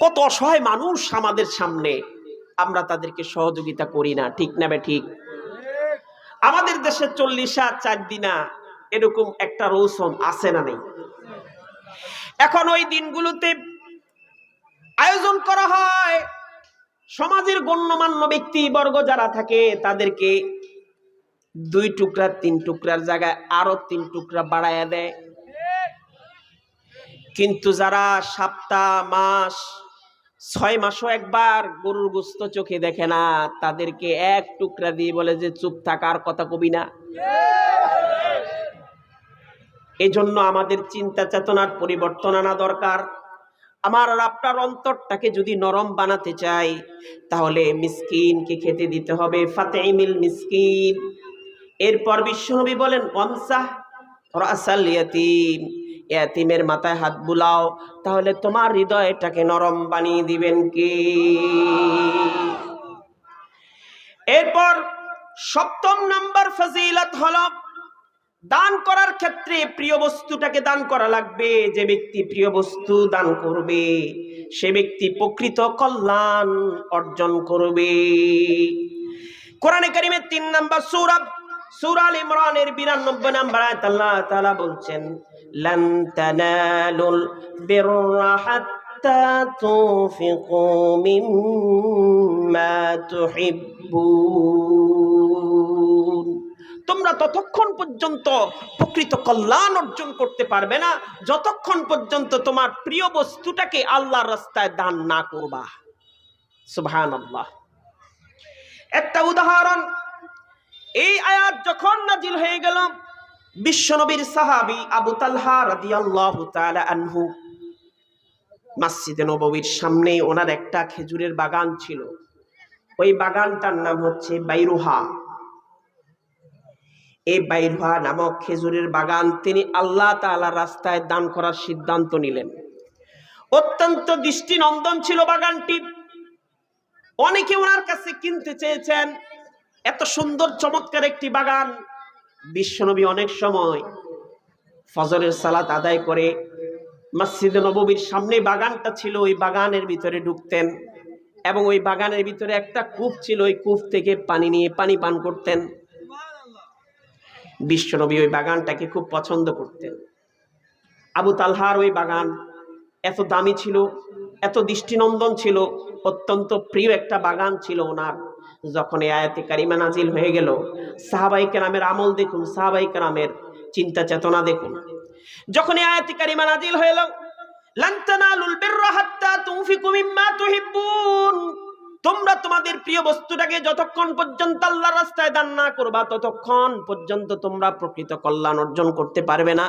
কত অসহায় মানুষ আমাদের সামনে। আমরা তাদেরকে সহযোগিতা করি না, ঠিক না বে ঠিক? আমাদের দেশে চল্লিশা চার দিনা এরকম একটা রৌসম আছে না নেই? এখন ওই দিনগুলোতে আয়োজন করা হয়, সমাজের গণ্যমান্য ব্যক্তিবর্গ যারা থাকে, তাদেরকে দুই টুকরা, তিন টুকরার জায়গায় আরও তিন টুকরা বাড়াইয়া দেয়। কিন্তু যারা সপ্তাহ, মাস ছয় মাসও একবার গরুর গোস্ত চোখে দেখে না, তাদেরকে এক টুকরা দিয়ে বলে যে, চুপ থাকার কথা কবি না। এই জন্য আমাদের চিন্তা চেতনার পরিবর্তন আনা দরকার। আমার আপনার অন্তরটাকে যদি নরম বানাতে চাই, তাহলে মিসকিনকে খেতে দিতে হবে ফাতেমিল মিসকিন। এরপর বিশ্বনবী বলেন, ওয়ামসাহ রাসাল ইয়াতিম। ইয়াতিমের মাথায় হাত বুলাও, তাহলে তোমার হৃদয়টাকে নরম বানিয়ে দিবেন কি? এরপর সপ্তম নাম্বার ফজিলত হল, দান করার ক্ষেত্রে প্রিয় বস্তুটাকে দান করা লাগবে, যে ব্যক্তি প্রিয় বস্তু দান করবে, সে ব্যক্তি প্রকৃত কল্যাণ অর্জন করবে। কোরআনে কারিমের তিন নাম্বার সূরা সূরা আল ইমরানের 92 নাম্বার আল্লাহ তাআলা বলছেন লান তানালুল বিররা হাত্তা তুনফিকু মিম্মা তুহিব্বুন তোমরা ততক্ষণ পর্যন্ত প্রকৃত কল্যাণ অর্জন করতে পারবে না। যতক্ষণ পর্যন্ত তোমার প্রিয় বস্তুটাকে আল্লাহর রাস্তায় দান না করবা। সুবহান আল্লাহ একটা উদাহরণ, এই আয়াত যখন নাজিল হয়ে গেল বিশ্বনবীর সাহাবি আবু তালহা রাদিয়াল্লাহু তাআলা আনহু মসজিদে নববীর সামনে ওনার একটা খেজুরের বাগান ছিল। ওই বাগানটার নাম হচ্ছে বাইরুহা। এই বাইরুহা নামক খেজুরের বাগান তিনি আল্লাহ তাআলা রাস্তায় দান করার সিদ্ধান্ত নিলেন। অত্যন্ত দৃষ্টিনন্দন ছিল বাগানটি। অনেকে ওনার কাছে কিনতে চেয়েছেন, এত সুন্দর চমৎকার একটি বাগান। বিশ্বনবী অনেক সময় ফজরের সালাত আদায় করে মসজিদে নববীর সামনে বাগানটা ছিল, ওই বাগানের ভিতরে ঢুকতেন এবং ওই বাগানের ভিতরে একটা কূপ ছিল, ওই কূপ থেকে পানি নিয়ে পানি পান করতেন। বিশ্বনবী ওই বাগানটাকে খুব পছন্দ করতেন। আবু তালহার ওই বাগান এত দামি ছিল, এত দৃষ্টিনন্দন ছিল, অত্যন্ত প্রিয় একটা বাগান ছিল ওনার। যখন এই আয়াতে কারিমা নাজিল হয়ে গেল, সাহাবাই কেরামের আমল দেখুন, সাহাবাই কেরামের চিন্তা চেতনা দেখুন। যখন এই আয়াতে কারিমা নাজিল হয়ে গেল লান্তানালুল বিররা তুনফিকু মিম্মা তুহিব্বুন। তোমরা তোমাদের প্রিয় বস্তুটাকে যতক্ষণ পর্যন্ত আল্লাহর রাস্তায় দান না করবা, ততক্ষণ পর্যন্ত তোমরা প্রকৃত কল্যাণ অর্জন করতে পারবে না।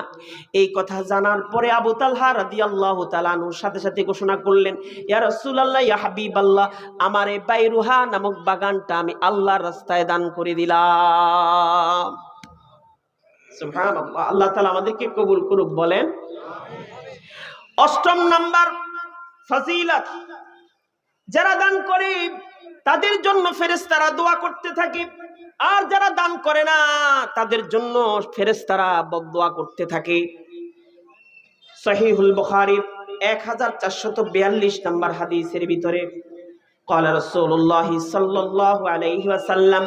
এই কথা জানার পরে আবু তালহা রাদিয়াল্লাহু তাআলা আনহুর সাথে সাথে ঘোষণা করলেন, ইয়া রাসূলুল্লাহ, ইয়া হাবিবাল্লাহ, আমার এই বাইরুহা নামক বাগানটা আমি আল্লাহর রাস্তায় দান করে দিলাম। আল্লাহ তাআলা আমাদেরকে কবুল করুক, বলেন। অষ্টম নাম্বার, ফজিলত। যারা দান করে তাদের জন্য ফেরেশতারা দোয়া করতে থাকে আর যারা দান করে না তাদের জন্য ফেরেশতারা বদদোয়া করতে থাকে সহিহুল বুখারীর এক হাজার চারশত বিয়াল্লিশ নম্বর হাদিসের ভিতরে قال رسول الله صلى الله عليه وسلم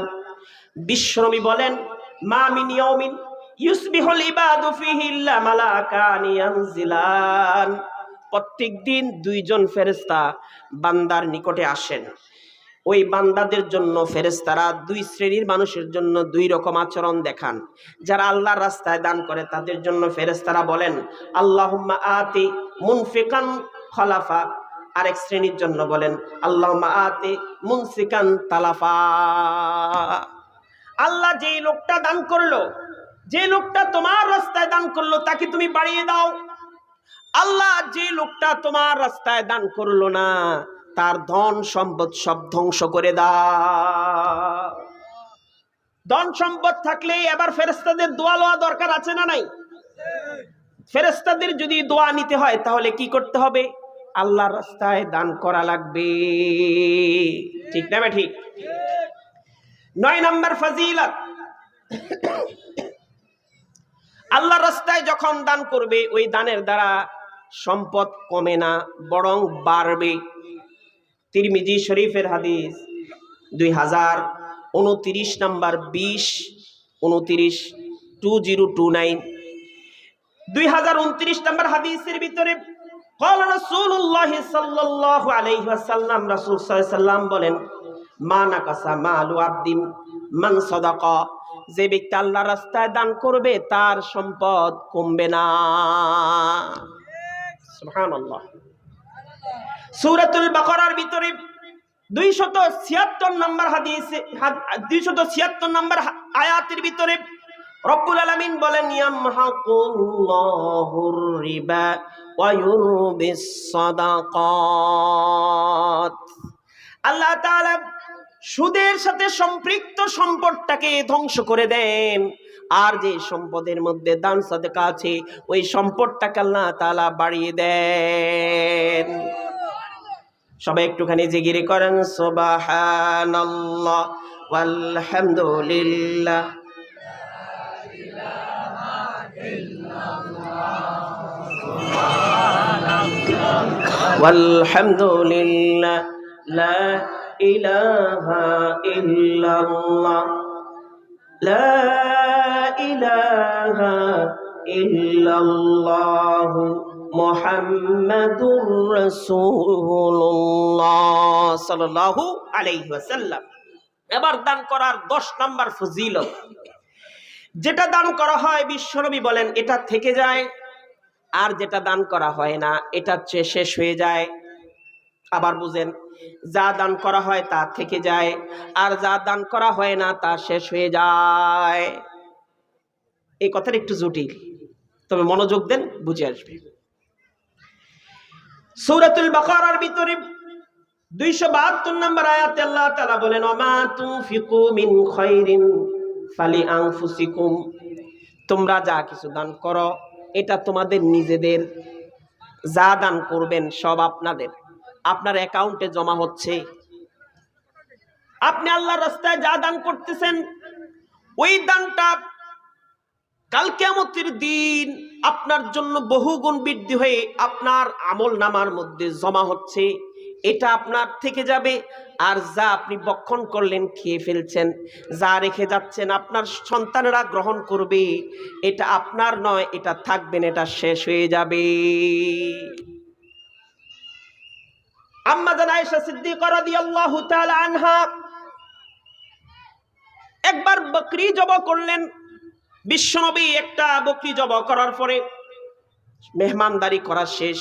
বিশ্বনবী বলেন মা মিন ইয়াউমিন ইউসবিহুল ইবাদু ফিহি ইল্লা মালাকান ইয়ানজিলান প্রত্যেক দিন দুইজন ফেরেশতা বান্দার নিকটে আসেন। ওই বান্দাদের জন্য ফেরেশতারা দুই শ্রেণির মানুষের জন্য দুই রকম আচরণ দেখান। যারা আল্লাহর রাস্তায় দান করে, তাদের জন্য ফেরেশতারা বলেন, আল্লাহুম্মা আতি মুনফিকান খলাফা। আরেক শ্রেণির জন্য বলেন আল্লাহ আতি মুনসিকান তালাফা। আল্লাহ যেই লোকটা দান করল যে লোকটা তোমার রাস্তায় দান করল, তাকে তুমি বাড়িয়ে দাও। আল্লাহ যে লোকটা তোমার রাস্তায় দান করল না, তার ধন সম্পদ সব ধ্বংস করে দাও। ধন সম্পদ থাকলে এবার ফেরেস্তাদের দোয়া লওয়া দরকার আছে না নাই? ফেরেস্তাদের যদি দোয়া নিতে হয়, তাহলে কি করতে হবে? আল্লাহর রাস্তায় দান করা লাগবে। ঠিক না ঠিক? নয় নাম্বার ফাজিলত। আল্লাহ রাস্তায় যখন দান করবে, ওই দানের দ্বারা সম্পদ কমে না, বরং বাড়বে। তিরমিজি শরীফের হাদিস দুই হাজার উনতিরিশ নাম্বার বিশ, উনতিরিশ টু জিরো টু নাইন দুই হাজার উনত্রিশ নাম্বার হাদিসের ভিতরে কল রসুল্লাহ সাল্লাহ আলহিহাসাল্লাম রসুল বলেন, মা না মা আলু আব্দিন মান যে ব্যক্তি আল্লাহ রাস্তায় দান করবে, তার সম্পদ কমবে না। সুবহানাল্লাহ। সূরাতুল বাকারার ভিতরে দুইশত ছিয়াত্তর নম্বর হাদিস দুইশত ছিয়াত্তর নম্বর আয়াতের ভিতরে রব্বুল আলামিন বলেন, ইয়ামহাকুল্লাহুর রিবা ওয়া ইউরবিস সাদাকাত। আল্লাহ তাআলা সুদের সাথে সম্পৃক্ত সম্পদটাকে ধ্বংস করে দেন। আর যে সম্পদের মধ্যে দান সাদেকা আছে ওই সম্পদটাকে আল্লাহ তাআলা বাড়িয়ে দেন সবাই একটুখানি জিগিরি করেন সুবহানাল্লাহ ওয়ালহামদুলিল্লাহ والحمد لله لا إله إلا الله لا এবার দান করার যেটা দান করা হয় বিশ্বনবী বলেন, এটা থেকে যায়, আর যেটা দান করা হয় না, এটা শেষ হয়ে যায়। আবার বুঝেন, যা দান করা হয় তা থেকে যায়, আর যা দান করা হয় না তা শেষ হয়ে যায়। এই কথাটা একটু জটিল। তবে মনোযোগ দেন, বুঝে আসবে। সূরাতুল বাকারার ভিতরে দুইশো বাহাত্তর নম্বর আয়াত আল্লাহ তালা বলেন ওমা তুনফিকু মিন খাইরিন ফালি আনফুসিকুম তোমরা যা কিছু দান করো, এটা তোমাদের নিজেদের। যা দান করবেন সব আপনাদের। আপনার অ্যাকাউন্টে জমা হচ্ছে। আপনি আল্লাহর রাস্তায় যা দান করতেছেন, ওই দানটা কাল কেমতের দিন আপনার জন্য বহুগুণ বৃদ্ধি হয়ে আপনার আমল নামার মধ্যে জমা হচ্ছে। এটা আপনার থেকে যাবে আর যা আপনি বক্ষণ করলেন, খেয়ে ফেলছেন, যা রেখে যাচ্ছেন আপনার সন্তানেরা গ্রহণ করবে। এটা আপনার নয়, এটা থাকবেন এটা শেষ হয়ে যাবে। আনহা একবার বকরি জব করলেন বিশ্বনবী একটা বকরি জব করার পরে মেহমানদারি করা শেষ।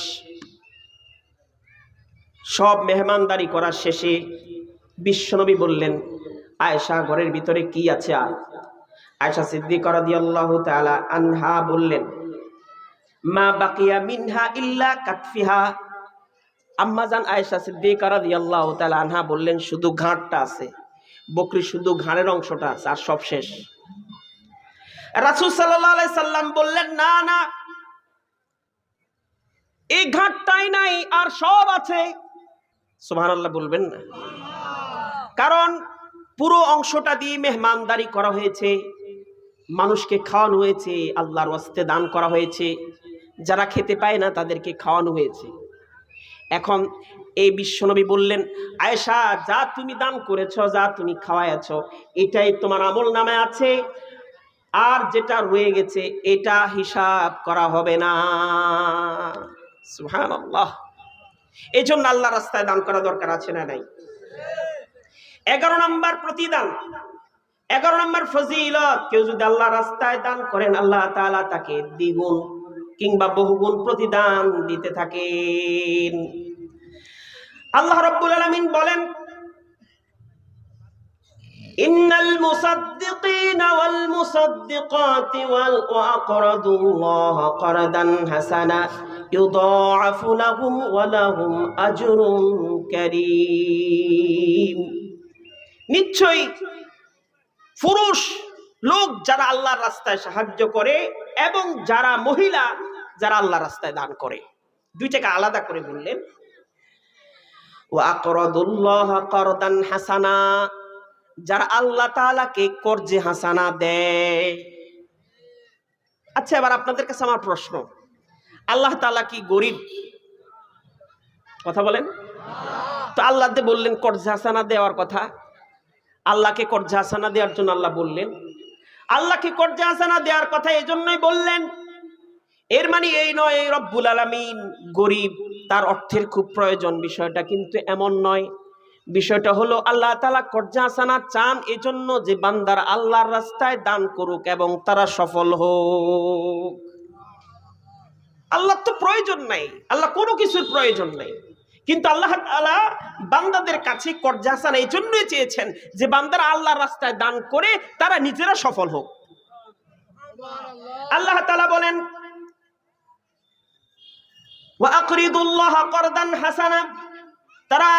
সব মেহমানদারি করার শেষে বিশ্বনবী বললেন, আয়েশা, ঘরের ভিতরে কি আছে আর আয়েশা সিদ্দিক রাদিয়াল্লাহু তাআলা আনহা বললেন, মা বাকিয়া মিনহা ইল্লা কাতফিহা। আম্মাজান আয়েশা সিদ্দিক রাদিয়াল্লাহু তাআলা আনহা বললেন, শুধু ঘাটটা আছে বকরি শুধু ঘাড়ের অংশটা আছে, আর সব শেষ। রাসূল আলাইহি সাল্লাম বললেন, না না। এই ঘাটটাই নাই, আর সব আছে। সুবহানাল্লাহ বলবেন না। কারণ পুরো অংশটা দিয়ে মেহমানদারি করা হয়েছে, মানুষকে খাওয়ানো হয়েছে, আল্লাহর ওয়াস্তে দান করা হয়েছে। যারা খেতে পায় না, তাদেরকে খাওয়ানো হয়েছে। এখন এই বিশ্বনবী বললেন, আয়েশা, যা তুমি দান করেছ, যা তুমি খাওয়াইছ এটাই তোমার আমল নামে আছে। আর যেটা রয়ে গেছে, এটা হিসাব করা হবে না। সুহান এই জন্য আল্লাহ রাস্তায় দান করা দরকার আছে না নাই? এগারো নম্বর প্রতিদান, এগারো নম্বর ফজিলত, কেউ যদি আল্লাহ রাস্তায় দান করেন, আল্লাহ তালা তাকে দ্বিগুণ কিংবা বহুগুণ প্রতিদান দিতে থাকেন। আল্লাহ রব্বুল আলমিন বলেন, ইন্নাল মুসাদ্দিকিনা والمصدقات وال- وأقرضوا الله قرضا حسنا يضاعف لهم ولهم أجر كريم নিশ্চয়ই পুরুষ লোক যারা আল্লাহর রাস্তায় সাহায্য করে এবং যারা মহিলা যারা আল্লাহর রাস্তায় দান করে দুইটাকে আলাদা করে বললেন ও আকরদুল্লাহ করদান হাসানা যারা আল্লাহ তালাকে কর্জে হাসানা দেয়। আচ্ছা এবার আপনাদের কাছে আমার প্রশ্ন। আল্লাহ তালা কি গরিব? কথা বলেন। তো আল্লাহতে বললেন কর্জা হাসানা দেওয়ার কথা। আল্লাহকে কর্জা হাসানা দেওয়ার জন্য আল্লাহ বললেন। আল্লাহকে কর্জা হাসানা দেওয়ার কথা এই জন্যই বললেন। এর মানে এই নয়, এই রব্বুল আলামিন গরিব, তার অর্থের খুব প্রয়োজন বিষয়টা কিন্তু এমন নয়। বিষয়টা হলো আল্লাহ তালা কর্জা হাসানা চান এজন্য যে বান্দার আল্লাহর রাস্তায় দান করুক এবং তারা সফল হোক। আল্লাহ তো প্রয়োজন নাই। আল্লাহ কোনো কিছুর প্রয়োজন নাই। কিন্তু আল্লাহ তাআলা বান্দাদের কাছে কর্জা হাসানা এই জন্যই চেয়েছেন যে বান্দারা আল্লাহর রাস্তায় দান করে তারা নিজেরা সফল হোক। আল্লাহ তালা বলেন ওয়াকরিদুল্লাহ করদান হাসানা। তারা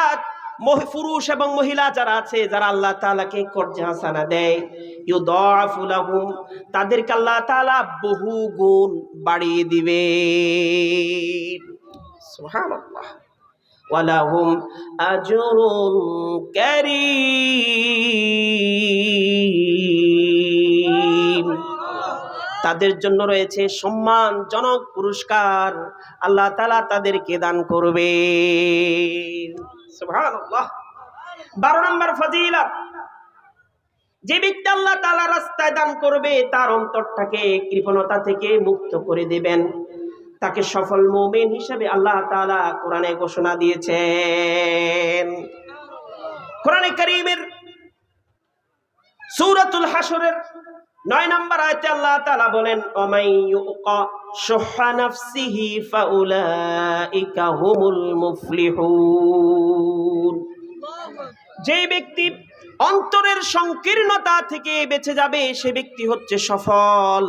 পুরুষ এবং মহিলা যারা আছে, যারা আল্লাহ তালাকে কর্জা হাসানা দেয়, ইউদাফু লাহুম, তাদেরকে আল্লাহ তালা বহু গুণ বাড়িয়ে দিবে। ওয়ালাহুম আজরুন কারীম। তাদের জন্য রয়েছে সম্মানজনক পুরস্কার। আল্লাহ তালা তাদেরকে দান করবে। বারো নম্বর ফজিলত, যে ব্যক্তি আল্লাহ তালা রাস্তায় দান করবে, তার অন্তরটাকে কৃপণতা থেকে মুক্ত করে দেবেন। তাকে সফল মোমেন হিসেবে আল্লাহ তালা কোরআনে ঘোষণা দিয়েছেন। কোরআনে করিমের সূরাতুল হাসরের নয় নম্বর আয়তে আল্লাহ তালা বলেন যে ব্যক্তি অন্তরের সংকীর্ণতা থেকে বেঁচে যাবে সে ব্যক্তি হচ্ছে সফল।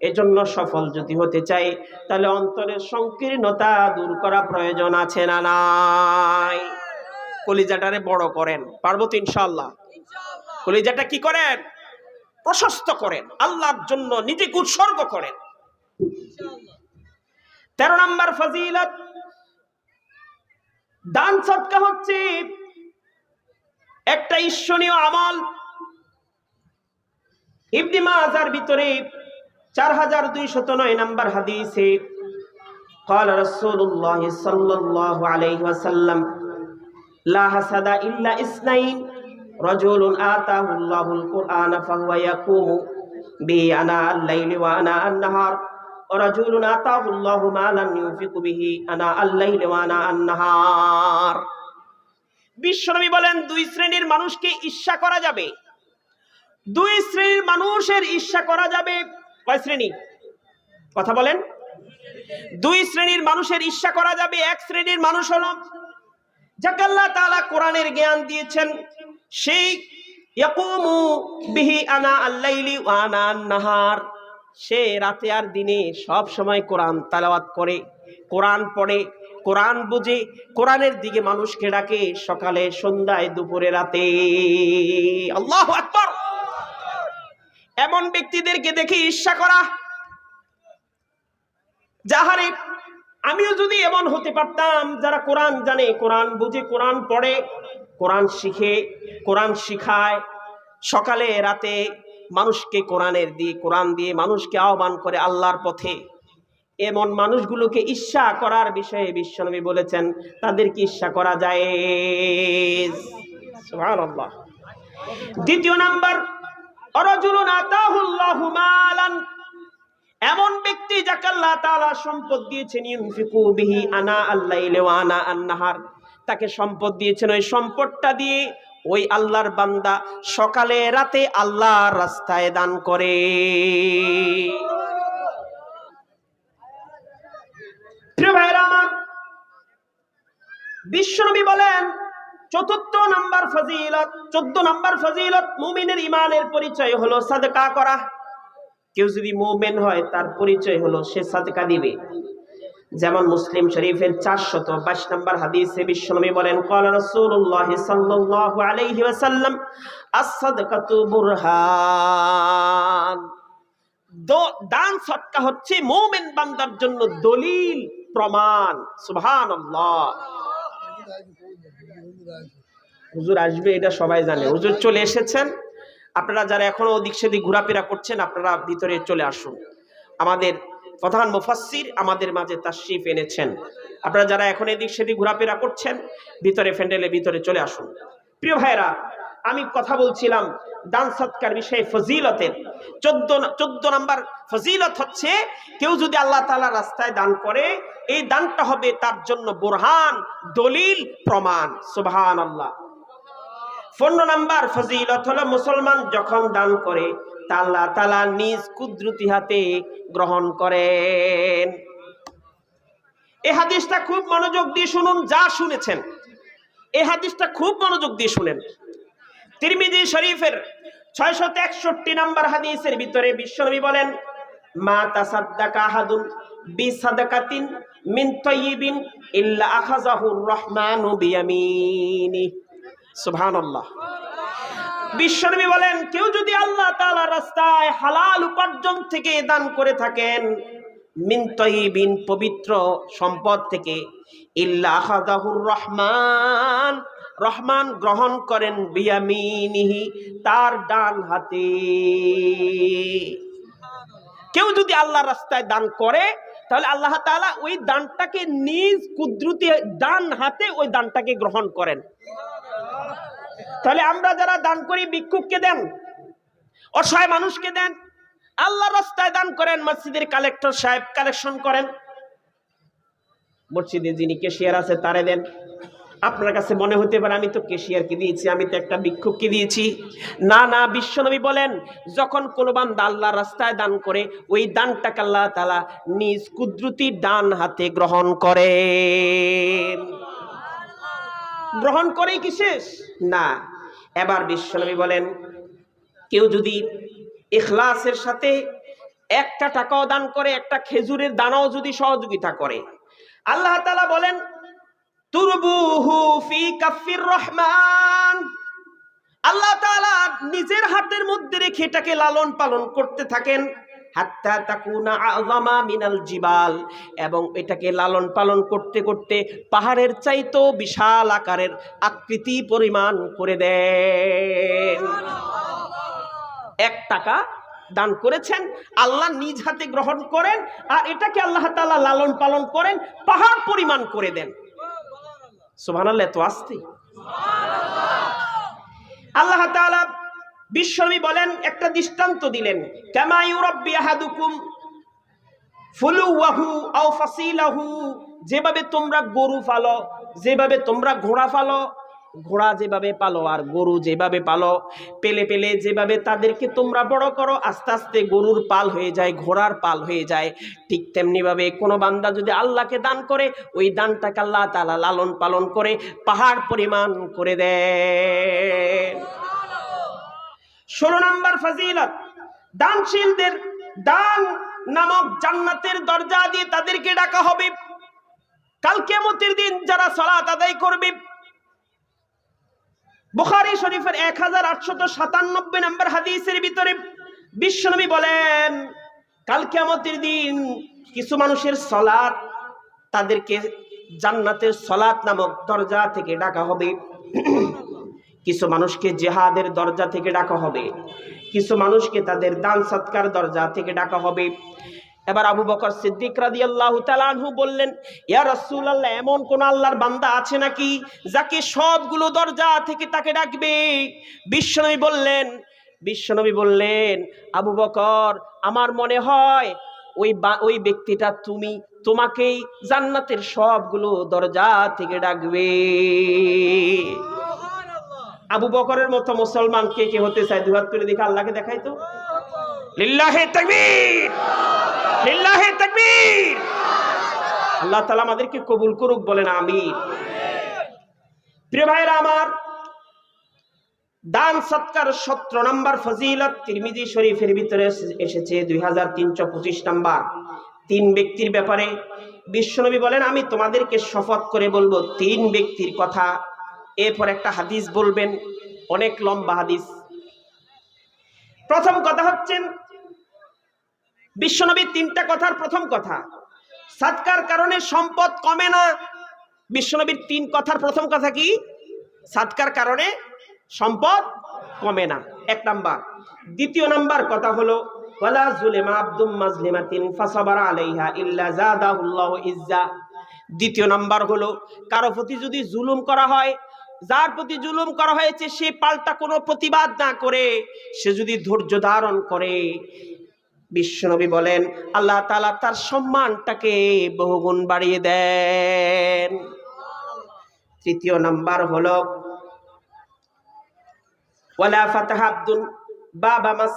এজন্য সফল যদি হতে চাই তাহলে অন্তরের সংকীর্ণতা দূর করা প্রয়োজন আছে না নাই? কলিজাটারে বড় করেন পারব তো ইনশাল্লাহ কলিজাটা কি করেন? প্রশস্ত করেন আল্লাহর জন্য নিজেকে উৎসর্গ করেন তেরো নম্বর ফজিলত দান সৎকা হচ্ছে একটা ঈশ্বরীয় আমল ইবনি মাজার ভিতরে চার হাজার দুইশত নয় নম্বর হাদিসে قال رسول الله صلى الله عليه وسلم لا حسد إلا اثنين رجل آتاه الله القرآن فهو يقوم به أناء الليل وأناء النهار ورجل آتاه الله مالا ينفق به أناء الليل وأناء النهار বিশ্বনবী বলেন দুই শ্রেণীর মানুষকে ঈর্ষা করা যাবে দুই শ্রেণীর মানুষের ঈর্ষা করা যাবে কয় শ্রেণী কথা বলেন দুই শ্রেণীর মানুষের ঈর্ষা করা যাবে এক শ্রেণীর মানুষ হলো যাকে আল্লাহ তাআলা কোরআনের জ্ঞান দিয়েছেন সেই আনা নাহার সে রাতে আর দিনে সব সময় কোরআন তালাওয়াত করে, কোরআন পড়ে, কোরআন বুঝে, কোরআনের দিকে মানুষকে ডাকে সকালে, সন্ধ্যায়, দুপুরে, রাতে। আল্লাহ এমন ব্যক্তিদেরকে দেখে ঈর্ষা করা, যাহারে আমিও যদি এমন হতে পারতাম, যারা কোরআন জানে, কোরআন বুঝে, কোরআন পড়ে কোরআন শিখে, কোরআন শিখায়। সকালে, রাতে মানুষকে কোরআনের দিয়ে, কোরআন দিয়ে মানুষকে আহ্বান করে আল্লাহর পথে। এমন মানুষগুলোকে ঈর্ষা করার বিষয়ে বিশ্বনবী বলেছেন, তাদেরকে ঈর্ষা করা যায় দ্বিতীয় নাম্বার এমন ব্যক্তি যাকে আল্লাহ তাআলা সম্পদ দিয়েছেন আনা আল্লাইলি ওয়া আনা আন-নাহার। তাকে সম্পদ দিয়েছেন, ওই সম্পদটা দিয়ে ওই আল্লাহর বান্দা সকালে রাতে আল্লাহর রাস্তায় দান করে। বিশ্বনবী বলেন, চতুর্থ নাম্বার ফজিলত, চোদ্দ নাম্বার ফজিলত মুমিনের ইমানের পরিচয় হলো সাদকা করা। কেউ যদি মুমিন হয়, তার পরিচয় হলো সে সাদকা দিবে। যেমন মুসলিম শরীফের চারশত বাইশ নম্বর হাদিসে বিশ্বনবী বলেন, কল রসুল্লাহ সাল্লাল্লাহু আলাইহি ওয়াসাল্লাম, আস-সাদকাতু বুরহান। দ- দান সৎকা হচ্ছে মুমিন বান্দার জন্য দলিল, প্রমাণ। সুবহানাল্লাহ। হুজুর আসবে, এটা সবাই জানে। হুজুর চলে এসেছেন। আপনারা যারা এখনও ওদিক সেদিক ঘোরাফেরা করছেন, আপনারা ভিতরে চলে আসুন। আমাদের প্রধান মুফাসসির আমাদের মাঝে তাশরিফ এনেছেন। আপনারা যারা এখন এদিক সেদিক ঘোরাফেরা করছেন, ভিতরে ফ্যান্ডেলে ভিতরে চলে আসুন। প্রিয় ভাইরা আমি কথা বলছিলাম দান সৎকার বিষয়ে ফজিলতের। চোদ্দ চোদ্দ নাম্বার ফজিলত হচ্ছে, কেউ যদি আল্লাহ তাআলা রাস্তায় দান করে, এই দানটা হবে তার জন্য বোরহান, দলিল, প্রমাণ। সুবহান আল্লাহ পনেরো নাম্বার ফজিলত হলো মুসলমান যখন দান করে, তা আল্লাহ তালা নিজ কুদরতি হাতে গ্রহণ করেন। এ হাদিসটা খুব মনোযোগ দিয়ে শুনুন, যা শুনেছেন। এ হাদিসটা খুব মনোযোগ দিয়ে শুনেন। তিরমিজি শরীফের ছয়শো একষট্টি নাম্বার হাদিসের ভিতরে বিশ্বনবী বলেন, মা তাসাদ্দাকা আহাদুন বিসাদাকাতিন মিন তাইয়িবিন ইল্লা আখাযাহুর রহমানু বিয়ামিনি সুবহানাল্লাহ। বিশ্বনবী বলেন, কেউ যদি আল্লাহ তাআলা রাস্তায় হালাল উপার্জন থেকে দান করে থাকেন, মিন তৈবিন পবিত্র সম্পদ থেকে, ইল্লা আখাযাহুর রহমান রহমান গ্রহণ করেন বিয়ামিনিহি তার ডান হাতে। কেউ যদি আল্লাহ রাস্তায় দান করে, তাহলে আল্লাহ তাআলা ওই দানটাকে নিজ কুদরতি ডান হাতে ওই দানটাকে গ্রহণ করেন। তাহলে আমরা যারা দান করি, ভিক্ষুককে দেন, অসহায় মানুষকে দেন আল্লাহ রাস্তায় দান করেন, মসজিদের কালেক্টর সাহেব কালেকশন করেন, মসজিদে যিনি কেশিয়ার আছে তারে দেন। আপনার কাছে মনে হতে পারে আমি তো কেশিয়ারকে দিয়েছি, আমি তো একটা ভিক্ষুককে দিয়েছি। না না, বিশ্বনবী বলেন, যখন কোনো বান্দা আল্লাহ রাস্তায় দান করে, ওই দানটাকে আল্লাহ তালা নিজ কুদরতি ডান হাতে গ্রহণ করেন। গ্রহণ করেই কি শেষ? না। এবার বিশ্বনবী বলেন, কেউ যদি ইখলাসের সাথে একটা টাকাও দান করে, একটা খেজুরের দানাও যদি সহযোগিতা করে, আল্লাহ বলেন, তুরবুহু ফি কাফির রহমান। আল্লাহ নিজের হাতের মধ্যে রেখে এটাকে লালন পালন করতে থাকেন। হাত্তা তাকুনা আযামা মিনাল জিবাল। এবং এটাকে লালন পালন করতে করতে পাহাড়ের চাইতো বিশাল আকারের আকৃতি পরিমাণ করে দেন। এক টাকা দান করেছেন, আল্লাহ নিজ হাতে গ্রহণ করেন, আর এটাকে আল্লাহ তাআলা লালন পালন করেন, পাহাড় পরিমাণ করে দেন। সুবহানাল্লাহ, এত আসতে? আল্লাহ তাআলা বিশ্বনবী বলেন, একটা দৃষ্টান্ত দিলেন, কামা ইউরাব্বি আহাদুকুম ফুলুয়াহু আও ফাসিলাহু? যেভাবে তোমরা গরু পালো, যেভাবে তোমরা ঘোড়া পালো, ঘোড়া যেভাবে পালো আর গরু যেভাবে পালো, পেলে পেলে যেভাবে তাদেরকে তোমরা বড় করো, আস্তে আস্তে গরুর পাল হয়ে যায়, ঘোড়ার পাল হয়ে যায়। ঠিক তেমনিভাবে কোনো বান্দা যদি আল্লাহকে দান করে, ওই দানটাকে আল্লাহ তালা লালন পালন করে পাহাড় পরিমাণ করে দেয়। ষোলো নম্বর ফজিলত। দানশীলদের দান নামক জান্নাতের দরজা দিয়ে তাদেরকে ডাকা হবে। কাল কেমতির দিন যারা সালাত আদায় করবে। বুখারী শরীফের এক হাজার আটশত সাতানব্বই নম্বর হাদিসের ভিতরে বিশ্বনবী বলেন, কাল দিন কিছু মানুষের সলাৎ তাদেরকে জান্নাতের সলাৎ নামক দরজা থেকে ডাকা হবে। কিছু মানুষকে জেহাদের দরজা থেকে ডাকা হবে। কিছু মানুষকে তাদের দান সৎকার দরজা থেকে ডাকা হবে। এবার আবু বকর সিদ্দিক রাদি আল্লাহ তালানহু বললেন, ইয়া রসুল আল্লাহ এমন কোন আল্লাহর বান্দা আছে নাকি যাকে সবগুলো দরজা থেকে তাকে ডাকবে? বিশ্বনবী বললেন বিশ্বনবী বললেন, আবু বকর, আমার মনে হয় ওই ওই ব্যক্তিটা তুমি তোমাকেই জান্নাতের সবগুলো দরজা থেকে ডাকবে। আবু বকরের মতো মুসলমান কে কে হতে চায়? দুহাত করে দেখে আল্লাহকে দেখাই তো। লিল্লাহে তাকবীর! লিল্লাহে তাকবীর! আল্লাহ তাআলা আমাদেরকে কবুল করুক বলেন, আমিন। প্রিয় ভাইরা আমার, দান সৎকার সতেরো নম্বর ফজিলত তিরমিজি শরীফের ভিতরে এসেছে, দুই হাজার তিনশো পঁচিশ নম্বর। তিন ব্যক্তির ব্যাপারে বিশ্বনবী বলেন, আমি তোমাদেরকে শপথ করে বলব, তিন ব্যক্তির কথা এরপর একটা হাদিস বলবেন, অনেক লম্বা হাদিস। প্রথম কথা হচ্ছেন বিশ্বনবীর তিনটা কথার প্রথম কথা, সাদকার কারণে সম্পদ কমে না। বিশ্বনবীর তিন কথার প্রথম কথা কি? সাদকার কারণে সম্পদ কমে না। এক নাম্বার। দ্বিতীয় নাম্বার কথা হলো, ওয়ালা যুলিমা আবদুম মাজলিমাতিন ফাসাবারা আলাইহা ইল্লা ইজ্জা। দ্বিতীয় নাম্বার হলো, কারও প্রতি যদি জুলুম করা হয় যার প্রতি জুলুম করা হয়েছে, সে পাল্টা কোনো প্রতিবাদ না করে, সে যদি ধৈর্য ধারণ করে, বিশ্বনবী বলেন, আল্লাহ তালা তার সম্মানটাকে বহুগুণ বাড়িয়ে দেন। তৃতীয় নাম্বার হলো, ওয়ালা ফাতাহা আব্দুন বাবা মাস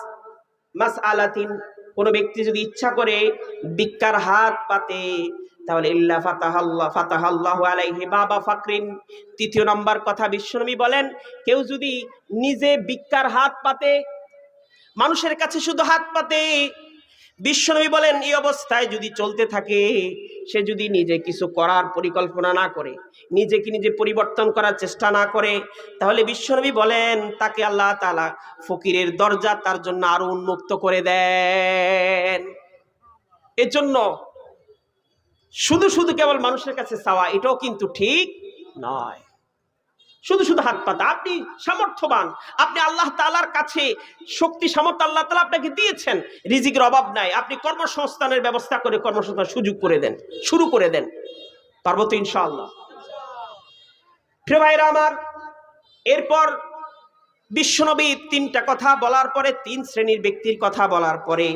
মাস আলাতিন কোনো ব্যক্তি যদি ইচ্ছা করে ভিক্ষার হাত পাতে তাহলে ইল্লা ফাতাহাল্লাহ ফাতাহাল্লাহু আলাইহি বাবা ফাকরিন। তৃতীয় নম্বর কথা বিশ্বনবী বলেন, কেউ যদি নিজে ভিক্ষার হাত পাতে, মানুষের কাছে শুধু হাত পাতে, বিশ্বনবী বলেন, এই অবস্থায় যদি চলতে থাকে, সে যদি নিজে কিছু করার পরিকল্পনা না করে, নিজেকে নিজে পরিবর্তন করার চেষ্টা না করে, তাহলে বিশ্বনবী বলেন, তাকে আল্লাহ তাআলা ফকিরের দরজা তার জন্য আরও উন্মুক্ত করে দেন। এজন্য শুধু শুধু কেবল মানুষের কাছে চাওয়া, এটাও কিন্তু ঠিক নয়। শুধু শুধু হাত পাতা। আপনি সামর্থ্যবান। আপনি আল্লাহ তালার কাছে শক্তি, সামর্থ্য আল্লাহ তালা আপনাকে দিয়েছেন। রিজিকের অভাব নাই। আপনি কর্মসংস্থানের ব্যবস্থা করে কর্মসংস্থান সুযোগ করে দেন, শুরু করে দেন। পারব তো ইনশাআল্লাহ। প্রিয় ভাইরা আমার, এরপর বিশ্বনবী তিনটা কথা বলার পরে, তিন শ্রেণির ব্যক্তির কথা বলার পরে